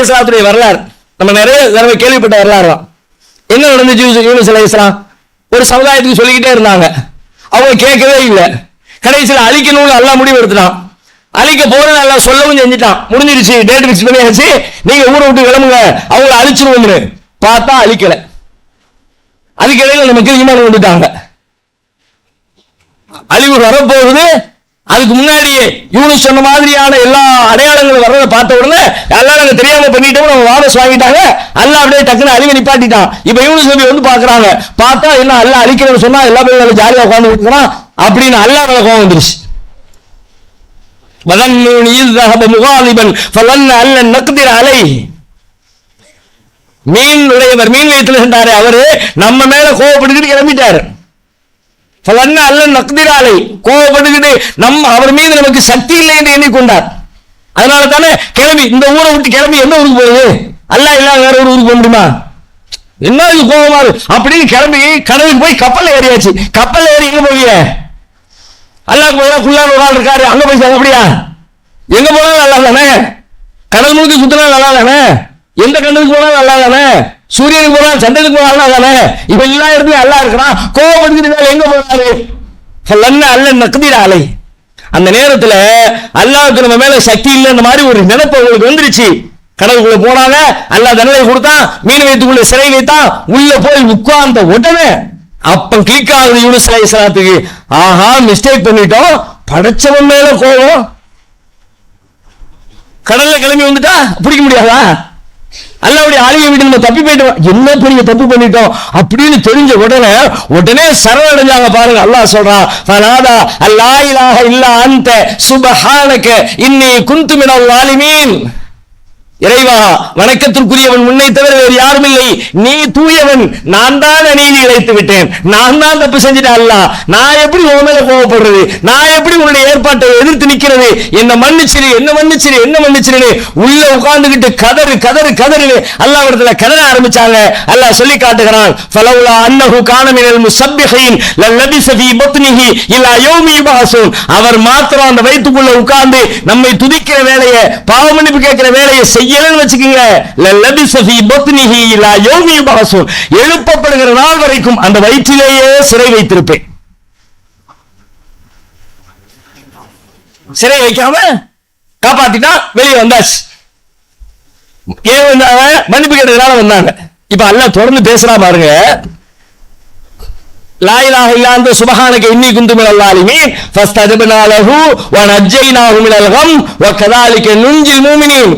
அலைஹிஸ்ஸலாத்துடைய வரலாறு. நம்ம நிறைய தடவை கேள்விப்பட்ட வரலாறு தான் என்ன நடந்துச்சு யூசுப் யூனுஸ் அலைஹிஸ்ஸலாம் ஒரு சமுதாயத்துக்கு சொல்லிக்கிட்டே இருந்தாங்க. அவங்க கேட்கவே இல்லை. கடைசியில் அழிக்கணும்னு எல்லாம் முடிவு எடுத்துட்டான் அழிக்க போறது நல்லா சொல்லவும் செஞ்சுட்டான். முடிஞ்சிருச்சு டேட் ஃபிக்ஸ் பண்ணியாச்சு. நீங்க ஊரை விட்டு கிளம்புங்க. அவங்கள அழிச்சிருவோம்னு. பார்த்தா அழிக்கல. அதுக்கு இடையில நமக்கு ஈமான் கொண்டுட்டாங்க. அழிவு வரப்போகுது. அதுக்கு முன்னாடியே யூனிஸ் சொன்ன மாதிரியான எல்லா அடையாளங்களும் வர்றதை பார்த்த உடனே எல்லாம் நாங்க தெரியாம பண்ணிட்டோம் நம்ம வாபஸ் வாங்கிட்டாங்க அல்லாஹ் அப்படியே டக்குன்னு அழிவை நிப்பாட்டிட்டான் இப்ப யூனிஸ் நபி வந்து பாக்குறாங்க பார்த்தா என்ன அல்லாஹ் அழிக்கிறேன்னு சொன்னா எல்லா பேரும் ஜாலியா உட்கார்ந்து இருக்கிறான் அப்படின்னு அல்லாஹ் மேல கோவம் வந்துருச்சு وظنون إذ ذهب مغاضبا فظن أن لن نقدر عليه மீன் உடையவர் மீன் வயிற்றுல இருந்தாரு அவரு நம்ம மேல கோவப்பட்டுக்கிட்டு கிளம்பிட்டாரு ஃபலன்ன அல்ல நக்திராலை கோவப்பட்டுக்கிட்டு நம்ம அவர் மீது நமக்கு சக்தி இல்லை என்று எண்ணிக்கொண்டார் அதனால தானே கிளம்பி இந்த ஊரை விட்டு கிளம்பி எந்த ஊருக்கு போகுது அல்லாஹ் இல்லாத வேற ஒரு ஊருக்கு போக முடியுமா? என்ன இது கோபமா இருக்கு? அப்படின்னு கிளம்பி கடலுக்கு போய் கப்பல் ஏறியாச்சு. கப்பல் ஏறி எங்க போவீங்க? அல்லாஹ் போதா குள்ளான ஒரு ஆள் இருக்காரு. அங்க போய் சேர்ந்து அப்படியா? எங்க போனாலும் நல்லா தானே? கடல் முழுக்க சுத்தினா நல்லா தானே? எந்த கண்ணுக்கு போனாலும் நல்லா தானே? சூரியனுக்கு போனாலும் சந்திரனுக்கு போனாலும் நல்லா தானே? இவன் எல்லா இடத்துலயும் நல்லா இருக்கிறான். கோவப்படுத்திட்டு எங்க போனாரு? அல்ல நக்குதிர அலை. அந்த நேரத்தில் அல்லாவுக்கு நம்ம மேல சக்தி இல்லைன்ற மாதிரி ஒரு நினைப்பு அவங்களுக்கு வந்துருச்சு. கடவுளுக்குள்ள போனாங்க அல்லாஹ் தண்டனை கொடுத்தான் மீன் வைத்துக்குள்ள சிறை வைத்தான் உள்ள போய் உட்கார்ந்த உடனே அப்ப கிளிக் ஆகுது யூனுஸ் அலைஹிஸ்ஸலாத்துக்கு ஆஹா மிஸ்டேக் பண்ணிட்டோம் படைச்சவன் மேல கோபம். கடல்ல கிளம்பி வந்துட்டா பிடிக்க முடியாதா? அல்லாவுடைய ஆலய விட்டு நம்ம தப்பி போயிட்டோம். என்ன பெரிய தப்பு பண்ணிட்டோம்? அப்படின்னு தெரிஞ்ச உடனே உடனே சரணடைஞ்சாங்க பாருங்க. அல்லாஹ் சொல்றான் ஃபனாதா அல்லா இலாஹ இல்லா அந்த சுபஹானக இன்னி குந்துமினல் வாலிமீன். இறைவா வணக்கத்திற்குரியவன் முன்னை தவிர வேறு யாரும் இல்லை. நீ தூயவன். நான் தான் அநீதி இழைத்து விட்டேன். நான் தான் தப்பு செஞ்சுட்டேன். அல்ல நான் எப்படி உன் மேல கோவப்படுறது? நான் எப்படி உன்னுடைய ஏற்பாட்டை எதிர்த்து நிக்கிறது? என்ன மன்னிச்சிரு என்ன மன்னிச்சிரு என்ன மன்னிச்சிரு உள்ள உட்கார்ந்துகிட்டு கதறு கதறு கதறு அல்லாஹ் இடத்துல கதற ஆரம்பிச்சாங்க. அல்லாஹ் சொல்லி காட்டுகிறான் ஃபலவுலா அன்னஹு கான மினல் முஸப்பிஹீன் லல்லபிஸ ஃபீ பத்னிஹி இலா யௌமி யுபஅஸூன் அவர் மாத்திரம் அந்த வயிற்றுக்குள்ள உட்கார்ந்து நம்மை துதிக்கிற வேலையை பாவமன்னிப்பு கேட்கிற வேலையை செய்யலன்னு வச்சுக்கோங்க. லல்லபி சஃபி பத்னிஹி இலா யோமி மகசூல் எழுப்பப்படுகிற நாள் வரைக்கும் அந்த வயிற்றிலேயே சிறை வைத்திருப்பேன். சிறை வைக்காம காப்பாத்திட்டா வெளியே வந்தாச்சு. ஏன் வந்தாங்க? மன்னிப்பு கேட்டதுனால வந்தாங்க. இப்ப அல்ல தொடர்ந்து பேசுறா பாருங்க. லாயிலாக இல்லாந்த இல்லா இன்னி குந்து மினல் ஸாலிமீன். ஃபஸ்தஜப்னா லஹு வ நஜ்ஜைனாஹு மினல் கம் வ கதாலிக நுஞ்சில் மூமினீன்.